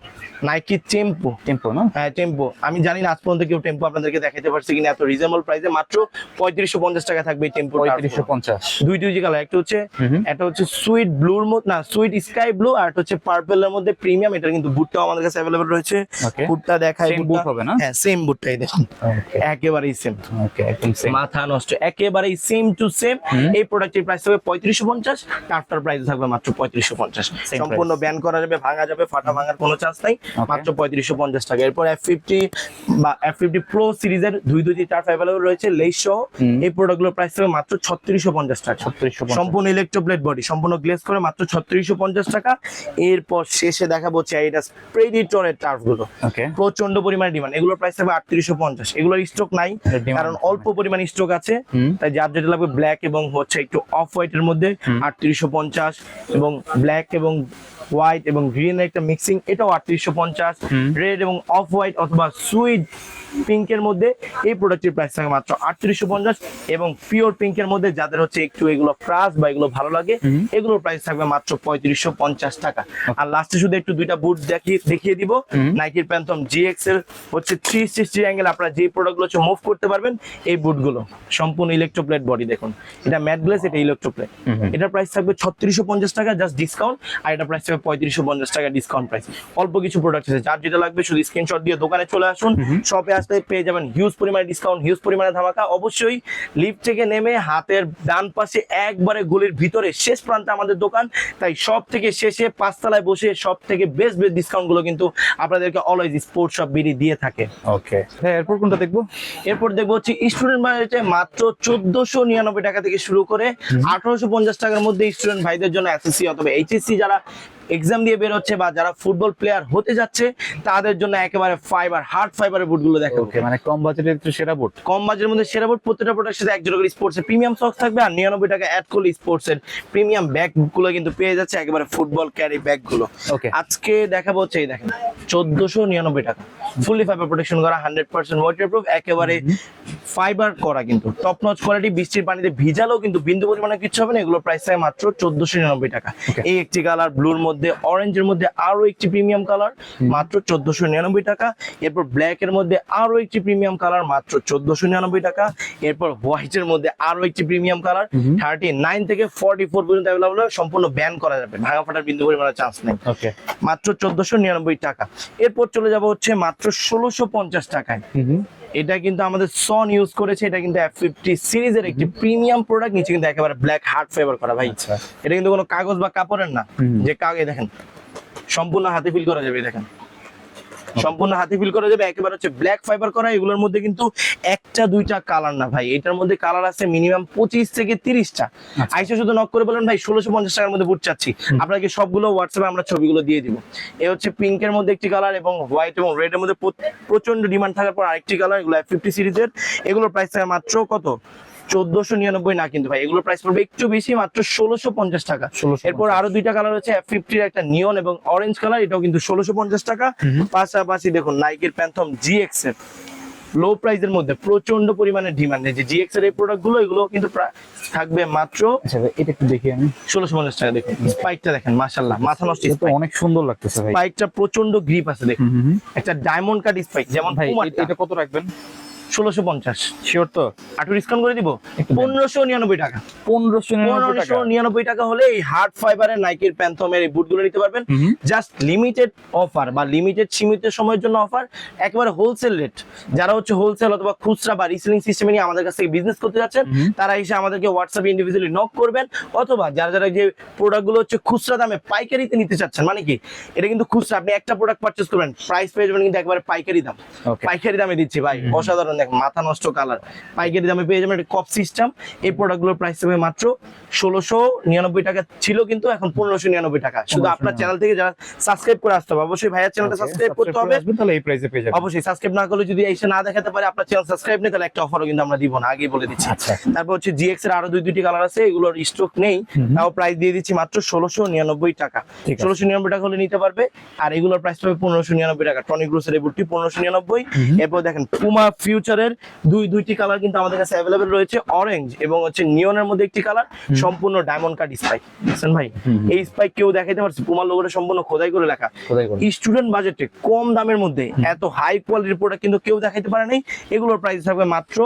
নাইকি টেম্পু টেম্পো না? হ্যাঁ টেম্পো আমি জানি না আজ পর্যন্ত কেউ টেম্পো আপনাদেরকে দেখাতে পারছে কিনা এত রিজনেবল প্রাইসে মাত্র পঁয়ত্রিশশো পঞ্চাশ টাকা থাকবে এই টেম্পো পঁয়ত্রিশশো পঞ্চাশ। দুই দুই কালার একটা হচ্ছে। একটা হচ্ছে সুইট ব্লুর মধ্যে না সুইট স্কাই ব্লু আর একটা হচ্ছে পার্পল এর মধ্যে প্রিমিয়াম এটা কিন্তু বুটটাও আমাদের কাছে অ্যাভেলেবল রয়েছে. বুটটা দেখাই boot হবে না? হ্যাঁ সেম বুটটাই দেখুন। একেবারেই সেম ওকে একদম সেম মাথা নষ্ট একেবারেই সেম টু সেম এই প্রোডাক্টের প্রাইস পঁয়ত্রিশশো পঞ্চাস টাফটার প্রাইস থাকবে মাত্র পঁয়ত্রিশশো পঞ্চাশ। Same সম্পূর্ণ ব্যান করা যাবে ভাঙা যাবে ফাটা ভাঙার কোনো চান্স নাই। মাত্র পঁয়ত্রিশশো পঞ্চাশ টাকা। এরপর এফ ফিফটি বা সিরিজের দুই দুইটি অ্যাভেলেবল রয়েছে লেস সহ। এই প্রোডাক্টগুলোর প্রাইস থাকবে মাত্র ছত্রিশশো পঞ্চাশ টাকা। ছত্রিশশো সম্পূর্ণ ইলেকট্রোপ্লেট বডি সম্পূর্ণ গ্লেজ করে মাত্র ছত্রিশশো পঞ্চাশ টাকা। এরপর শেষে দেখাবো চাইডাস প্রেডিটরের টার্ফ গুলো প্রচণ্ড পরিমাণে ডিমান্ড এগুলোর প্রাইস থাকবে আটত্রিশশো পঞ্চাশ। এগুলোর স্টক নাই কারণ অল্প পরিমাণ স্টক আছে। তাই যার যেটা লাগবে ব্ল্যাক এবং হচ্ছে একটু অফ হোয়াইট এর মধ্যে আটত্রিশশো পঞ্চাশ এবং ব্ল্যাক এবং হোয়াইট এবং গ্রিন একটা মিক্সিং এটাও আটত্রিশশো পঞ্চাশ। রেড এবং অফ হোয়াইট অথবা সুইট পিঙ্কের মধ্যে এই প্রোডাক্টের প্রাইস থাকে মাত্র আটত্রিশশো পঞ্চাশ। এবং পিওর পিঙ্কের মধ্যে যাদের হচ্ছে একটু এগুলো ক্রাস বা এগুলো ভালো লাগে এগুলোর প্রাইস থাকবে মাত্র পঁয়ত্রিশশো পঞ্চাশ টাকা। আর লাস্টে শুধু একটু দুইটা বুট দেখিয়ে দেখিয়ে দিব। নাইকির প্যান্থম জিএক্স এর হচ্ছে থ্রি সিক্সটি অ্যাঙ্গেল আপনারা যে প্রোডাক্টগুলো হচ্ছে মুভ করতে পারবেন এই বুটগুলো সম্পূর্ণ ইলেকট্রোপ্লেট বডি দেখুন। এটা ম্যাট গ্লেস এটা ইলেকট্রোপ্লেট। এটার প্রাইস থাকবে ছত্রিশশো পঞ্চাশ টাকা জাস্ট ডিসকাউন্ট আর এটা প্রাইস থাকবে পঁয়ত্রিশশো পঞ্চাশ টাকা ডিসকাউন্ট প্রাইস অল্প কিছু প্রোডাক্ট আছে যার যেটা লাগবে শুধু স্ক্রিনশট দিয়ে দোকানে চলে আসুন। শপে আসলে পেয়ে যাবেন হিউজ পরিমাণে ডিসকাউন্ট হিউজ পরিমাণে ধামাকা। অবশ্যই লিফট থেকে নেমে হাতের ডান পাশে একবারে গলির ভিতরে শেষ প্রান্তে আমাদের দোকান। তাই সব থেকে শেষে পাঁচতলায় বসে সব থেকে বেস্ট বেস্ট ডিসকাউন্টগুলো কিন্তু আপনাদেরকে অলওয়েজ স্পোর্টস শপ বিডি দিয়ে থাকে। ওকে হ্যাঁ এরপর কোনটা দেখব? এরপর দেখব হচ্ছে স্টুডেন্ট বাজেটে মাত্র চোদ্দশো নিরানব্বই টাকা থেকে শুরু করে আঠারোশো পঞ্চাশ টাকার মধ্যে স্টুডেন্ট ভাইদের জন্য এসএসসি অথবা এইচএসসি যারা এক্সাম দিয়ে বের হচ্ছে বা যারা ফুটবল প্লেয়ার হতে যাচ্ছে তাদের জন্য একেবারে ফাইবার হার্ড ফাইবারের বুটগুলো দেখো ওকে মানে কম বাজেটের একটু সেরা বুট কম বাজেটের মধ্যে সেরা বুট প্রত্যেকটা প্রোডাক্টের সাথে এক জোড়া করে স্পোর্টস এর প্রিমিয়াম সক্স থাকবে আর নিরানব্বই টাকা অ্যাড করলে স্পোর্টস এর প্রিমিয়াম ব্যাগগুলো কিন্তু পেয়ে যাচ্ছে একেবারে ফুটবল ক্যারি ব্যাগগুলো। ওকে আজকে দেখাবো হচ্ছে এই দেখেন চোদ্দশো নিরানব্বই টাকা। ফুলি ফাইবার প্রোটেকশন করা হান্ড্রেড পার্সেন্ট ওয়াটার প্রুফ একেবারে ফাইবার করা কিন্তু টপ নচ কোয়ালিটি বৃষ্টির পানিতে ভিজালেও কিন্তু বিন্দু পরিমাণে কিছু হবে না এগুলো প্রাইস থাকে মাত্র চোদ্দশো নিরানব্বই টাকা। এই একটি কালার ব্লুর মধ্যে অরেঞ্জের মধ্যে আরও একটি প্রিমিয়াম কালার মাত্র চোদ্দশো নিরানব্বই টাকা। এরপর ব্ল্যাক এর মধ্যে আরও একটি প্রিমিয়াম কালার মাত্র চোদ্দশো নিরানব্বই টাকা। এরপর হোয়াইট এর মধ্যে আরও একটি প্রিমিয়াম কালার থার্টি নাইন থেকে ফর্টি ফোর পর্যন্ত অ্যাভেলেবল সম্পূর্ণ ব্যান করা যাবে ভাঙা ফাটার বিন্দু পরিমাণে চান্স নেই। মাত্র চোদ্দশো নিরানব্বই টাকা। এরপর চলে যাব হচ্ছে মাত্র ষোলোশো পঞ্চাশ টাকায়। এটা কিন্তু আমাদের সন ইউজ করেছে এটা কিন্তু এফ ফিফটি সিরিজের একটি প্রিমিয়াম প্রোডাক্ট নিচে কিন্তু একেবারে ব্ল্যাক হার্ড ফেভার করা ভাই। আচ্ছা। এটা কিন্তু কোনো কাগজ বা কাপড়ের না। যে কাগজ দেখেন সম্পূর্ণ হাতে ফিল করা যাবে দেখেন। সম্পূর্ণ হাতে ফিল করা যাবে একেবারে হচ্ছে ব্ল্যাক ফাইবার করা এগুলোর মধ্যে কিন্তু একটা দুইটা কালার না ভাই। এটার মধ্যে কালার আছে মিনিমাম পঁচিশ থেকে তিরিশটা। আচ্ছা। আইসা শুধু নক করে বলেন ভাই ষোলোশো পঞ্চাশ টাকার মধ্যে বুট চাচ্ছি। আপনাকে সবগুলো হোয়াটসঅ্যাপে আমরা ছবিগুলো দিয়ে দিব। এ হচ্ছে পিঙ্কের মধ্যে একটি কালার এবং হোয়াইট এবং রেড এর মধ্যে প্রচণ্ড ডিমান্ড থাকার পর আরেকটি কালার এগুলো ফিফটি সিরিজের এগুলোর প্রাইস থাকে মাত্র কত? চোদ্দশো নিরানব্বই না কিন্তু ভাই এগুলোর প্রাইস পড়বে একটু বেশি মাত্র ষোলোশো পঞ্চাশ টাকা। এরপর আরও দুইটা কালার হচ্ছে এফ ফিফটির একটা নিয়ন এবং অরেঞ্জ কালার এটাও কিন্তু ষোলোশো পঞ্চাশ টাকা। পাশাপাশি দেখুন নাইকের প্যান্থম এর লো প্রাইসের মধ্যে প্রচণ্ড পরিমাণে ডিমান্ড যে জিএক্স এর এই প্রোডাক্টগুলো এগুলো কিন্তু থাকবে মাত্র আচ্ছা এটা একটু দেখি আমি। ষোলোশো পঞ্চাশ টাকা দেখুন। স্পাইকটা দেখেন মাশাল্লাহ মাথা নষ্ট অনেক সুন্দর লাগতেছে স্পাইকটা প্রচণ্ড গ্রিপ আছে দেখুন। একটা ডায়মন্ড কাট স্পাইক যেমন ভাই এটা কত রাখবেন? ষোলোশো পঞ্চাশ। শিওর তো? আটু ডিসকাউন্ট করে দিব? পনেরোশো নিরানব্বই টাকা। পনেরোশো পনেরোশো নিরানব্বই টাকা হলে এই হার্ড ফাইবারের নাইকের প্যান্থমের এই বুটগুলো নিতে পারবেন। জাস্ট লিমিটেড অফার বা লিমিটেড সীমিত সময়ের জন্য অফার একেবারে হোলসেল রেট যারা হচ্ছে হোলসেল অথবা খুচরা বা রিসেলিং সিস্টেমে নিয়ে আমাদের কাছ থেকে বিজনেস করতে যাচ্ছেন তারা এসে আমাদেরকে হোয়াটসঅ্যাপে ইন্ডিভিজুয়ালি নক করবেন অথবা যারা যারা যে প্রোডাক্টগুলো হচ্ছে খুচরা দামে পাইকারিতে নিতে চাচ্ছেন মানে কি? এটা কিন্তু খুচরা আপনি একটা প্রোডাক্ট পারচেস করবেন প্রাইস পেয়ে যাবেন কিন্তু একবারে পাইকারি দাম। পাইকারি দামে দিচ্ছি ভাই অসাধারণ এক মাথা নষ্ট কালার পাইকারি দামে পেয়ে যাবেন কপ সিস্টেম এই প্রোডাক্টগুলোর প্রাইস হবে মাত্র ষোলোশো নিরানব্বই টাকা। ছিল কিন্তু এখন পনেরোশো নিরানব্বই টাকা। শুধু আপনার চ্যানেল থেকে যারা সাবস্ক্রাইব করে আসতে হবে অবশ্যই ভাইয়ার চ্যানেলটা সাবস্ক্রাইব করতে হবে। তাহলে এই প্রাইসে পেয়ে যাবেন। অবশ্যই সাবস্ক্রাইব না করলে যদি এসে না দেখাতে পারে আপনার চ্যানেল সাবস্ক্রাইব নেই তাহলে একটা অফারও কিন্তু আমরা দিব না। আগেই বলে দিচ্ছি। আচ্ছা। তারপর হচ্ছে জিএক্স এর আরও দুই দুইটি কালার আছে এগুলোর স্টক নেই। তাও প্রাইস দিয়ে দিচ্ছি মাত্র ষোলোশো নিরানব্বই টাকা। ষোলোশো নিরানব্বই টাকা হলে নিতে পারবে। আর এগুলোর প্রাইস পাবে পনেরোশো নিরানব্বই টাকা। টনিক গ্রোসের এই বুটটি পনেরোশো নিরানব্বই। এরপর দেখেন পুমা ফিউচারের দুই দুইটি কালার কিন্তু আমাদের কাছে অ্যাভেলেবেল রয়েছে অরেঞ্জ এবং হচ্ছে নিয়নের মধ্যে একটি কালার সম্পূর্ণ ডায়মন্ড কাট স্পাইক বুঝছেন ভাই? এই স্পাইক কেউ দেখাইতে পারছে পুমার লোগোটা সম্পূর্ণ খোদাই করে লেখা। স্টুডেন্ট বাজেটে কম দামের মধ্যে এত হাই কোয়ালিটির প্রোডাক্ট কিন্তু কেউ দেখাইতে পারে নাই। এগুলোর প্রাইস থাকবে মাত্র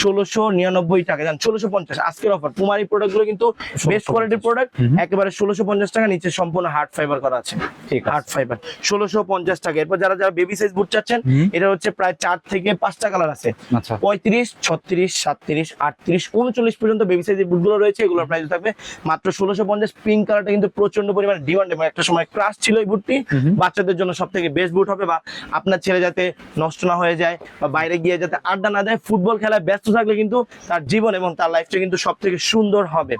ষোলোশো নিরানব্বই টাকা। জান ষোলোশো পঞ্চাশ। আজকের অফার পুমার এই প্রোডাক্টগুলো কিন্তু বেস্ট কোয়ালিটির প্রোডাক্ট একেবারে ষোলোশো পঞ্চাশ টাকা নিচে সম্পূর্ণ হার্ড ফাইবার করা আছে। ঠিক হার্ড ফাইবার ষোলোশো পঞ্চাশ টাকা। এরপর যারা যারা বেবি সাইজ বুট চাচ্ছেন এটা হচ্ছে প্রায় চার থেকে পাঁচটা কালার আছে। আচ্ছা। পঁয়ত্রিশ ছত্রিশ সাতত্রিশ আটত্রিশ উনচল্লিশ পর্যন্ত বেবি সাইজের বুটগুলো রয়েছে এগুলোর প্রাইস থাকবে। মাত্র ষোলোশো পঞ্চাশ পিঙ্ক কালারটা কিন্তু প্রচণ্ড পরিমাণে ডিমান্ড এবং একটা সময় ক্রাশ ছিল এই বুটটি বাচ্চাদের জন্য সব থেকে বেস্ট বুট হবে বা আপনার ছেলে যাতে নষ্ট না হয়ে যায় বা বাইরে গিয়ে যাতে আড্ডা না দেয় ফুটবল খেলায় ব্যস্ত থাকলে কিন্তু তার জীবন এবং তার লাইফটা কিন্তু সব থেকে সুন্দর হবে।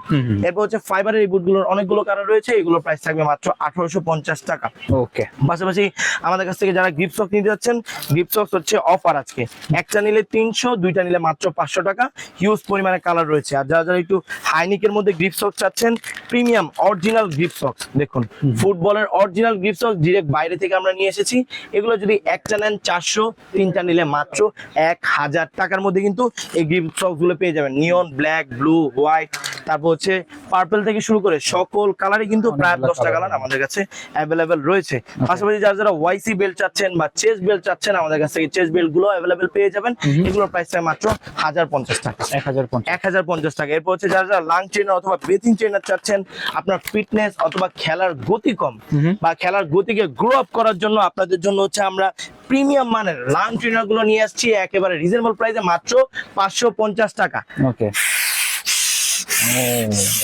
এরপর হচ্ছে ফাইবারের এই বুটগুলোর অনেকগুলো কালার রয়েছে এগুলোর প্রাইস থাকবে মাত্র আঠারোশো পঞ্চাশ টাকা। ওকে পাশাপাশি আমাদের কাছ থেকে যারা গিফট সক্স নিতে যাচ্ছেন গিফট সক্স হচ্ছে অফার আজকে। একটা নিলে তিনশো দুইটা নিলে মাত্র পাঁচশো টাকা। হিউজ পরিমাণে কালার রয়েছে। আর যারা যারা একটু হাইনিকের মধ্যে গ্রিপ সক্স চাচ্ছেন প্রিমিয়াম অরিজিনাল গ্রিপ সক্স দেখুন। ফুটবলের অরিজিনাল গ্রিপ সক্স ডিরেক্ট বাইরে থেকে আমরা নিয়ে এসেছি। এগুলো যদি একটা নেন চারশো তিনটা নিলে মাত্র এক হাজার টাকার মধ্যে কিন্তু এই গ্রিপ সক্সগুলো পেয়ে যাবেন। নিয়ন ব্ল্যাক ব্লু হোয়াইট তারপর হচ্ছে পার্পল থেকে শুরু করে সকল কালারই কিন্তু প্রায় দশটা কালার আমাদের কাছে অ্যাভেলেবেল রয়েছে। পাশাপাশি যারা যারা ওয়াইসি বেল্ট চাচ্ছেন বা চেস বেল্ট চাচ্ছেন আমাদের কাছ থেকে চেস বেল্টগুলো অ্যাভেলেবেল পেয়ে যাবেন। এগুলোর প্রাইস মাত্র হাজার পঞ্চাশ টাকা। এক হাজার পঞ্চাশ। এক হাজার পঞ্চাশ টাকা। এরপর হচ্ছে যারা যারা লাং ট্রেনার অথবা বেথিং ট্রেনার চাচ্ছেন আপনার ফিটনেস অথবা খেলার গতি কম বা খেলার গতিকে গ্রো আপ করার জন্য আপনাদের জন্য হচ্ছে আমরা প্রিমিয়াম মানের লাং ট্রেনারগুলো নিয়ে আসছি একেবারে রিজনেবল প্রাইসে মাত্র পাঁচশো পঞ্চাশ টাকা। ওকে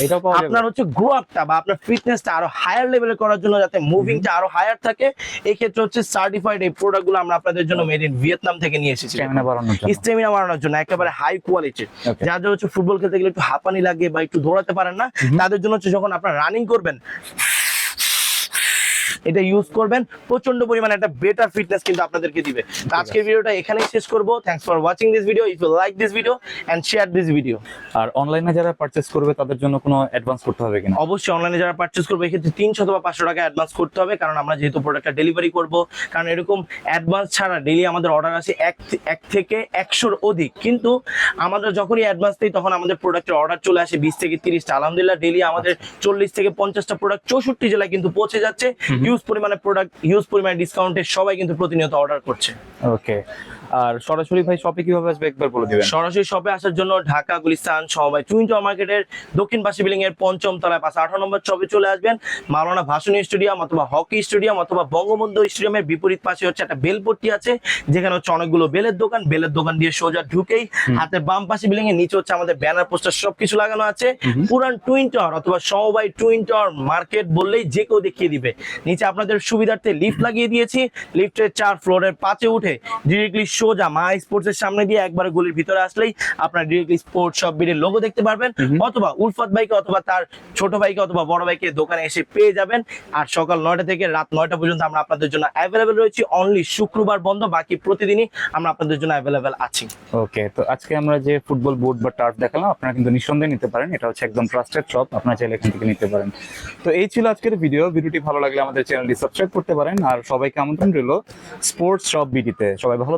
এটাও পাওয়া যাবে। আপনার হচ্ছে গ্রো আপটা বা আপনার ফিটনেসটা আরও হায়ার লেভেলে করার জন্য যাতে মুভিংটা আরও হায়ার থাকে এই ক্ষেত্রে হচ্ছে সার্টিফাইড এই প্রোডাক্টগুলো আমরা আপনাদের জন্য মেড ইন ভিয়েতনাম থেকে নিয়ে এসেছি। স্ট্যামিনা বাড়ানোর জন্য। স্ট্যামিনা বাড়ানোর জন্য একেবারে হাই কোয়ালিটির যার যাদের হচ্ছে ফুটবল খেলতে গেলে একটু হাঁপানি লাগে বা একটু দৌড়াতে পারেন না তাদের জন্য হচ্ছে যখন আপনারা রানিং করবেন এটা ইউজ করবেন। প্রচণ্ড পরিমাণে একটা বেটার ফিটনেস কিন্তু আপনাদেরকে দিবে। তো আজকের ভিডিওটা এখানেই শেষ করব। Thanks for watching this video if you like this video and share this video আর অনলাইনে যারা পারচেজ করবে তাদের জন্য কোনো অ্যাডভান্স করতে হবে কিনা? অবশ্যই অনলাইনে যারা পারচেস করবে এক্ষেত্রে তিনশো অথবা পাঁচশো টাকা অ্যাডভান্স করতে হবে। কারণ আমরা যেহেতু প্রোডাক্টটা ডেলিভারি করব কারণ এরকম অ্যাডভান্স ছাড়া ডেলি আমাদের অর্ডার আসে এক এক থেকে একশোর অধিক। কিন্তু আমাদের যখনই অ্যাডভান্স দিই তখন আমাদের প্রোডাক্টের অর্ডার চলে আসে বিশ থেকে তিরিশটা। আলহামদুলিল্লাহ ডেলি আমাদের চল্লিশ থেকে পঞ্চাশটা প্রোডাক্ট চৌষট্টি জেলায় কিন্তু পৌঁছে যাচ্ছে। হিউজ পরিমাণে প্রোডাক্ট হিউজ পরিমাণে ডিসকাউন্টে সবাই কিন্তু প্রতিনিয়ত অর্ডার করছে। ওকে আর সরাসরি ভাই শপে কীভাবে আসবে একবার বলে দিবেন? সরাসরি শপে আসার জন্য ঢাকা গুলিস্তান সমবায় টুইন টাওয়ার মার্কেটের দক্ষিণ পাশে বিল্ডিং এর পঞ্চম তলায় পাশে আঠারো নম্বর শপে চলে আসবেন। মাওলানা ভাষণী স্টেডিয়াম অথবা হকি স্টেডিয়াম অথবা বঙ্গবন্ধু স্টেডিয়ামের বিপরীত পাশে হচ্ছে একটা বেলপট্টি আছে। যেখানে হচ্ছে অনেকগুলো বেলের দোকান বেলের দোকান দিয়ে সোজা ঢুকেই হাতে বাম পাশে বিল্ডিং এর নিচে হচ্ছে আমাদের ব্যানার পোস্টার সবকিছু লাগানো আছে। পুরান টুইন টাওয়ার অথবা সমবায় টুইন টাওয়ার মার্কেট বললেই যে কেউ দেখিয়ে দিবে। নিচে আপনাদের সুবিধার্থে লিফট লাগিয়ে দিয়েছি। লিফটের চার ফ্লোরের পাঁচে উঠে ডিরেক্টলি সোজা মা স্পোর্টস এর সামনে দিয়ে একবারে গলির ভিতরে আসলেই আপনার ডিরেক্টলি স্পোর্টস শপ বিডের লোগো দেখতে পারবেন। অথবা উলফাত ভাইকে অথবা তার ছোট ভাইকে অথবা বড় ভাইকে দোকানে এসে পেয়ে যাবেন। আর সকাল নয়টা থেকে রাত নয়টা পর্যন্ত আমরা আপনাদের জন্য অ্যাভেলেবেল রয়েছি। অনলি শুক্রবার বন্ধ বাকি প্রতিদিনই আমরা আপনাদের জন্য অ্যাভেলেবেল আছি। ওকে তো আজকে আমরা যে ফুটবল বুট বা টার্ফ দেখালাম আপনারা কিন্তু নিঃসন্দেহে নিতে পারেন। এটা হচ্ছে একদম ট্রাস্টেড শপ আপনারা চাইলে এখান থেকে নিতে পারেন। তো এই ছিল আজকের ভিডিও ভিডিওটি ভালো লাগলে আমাদের চ্যানেলটি সাবস্ক্রাইব করতে পারেন। আর সবাইকে আমন্ত্রণ রইল স্পোর্টস শপ বিডিতে সবাই ভালো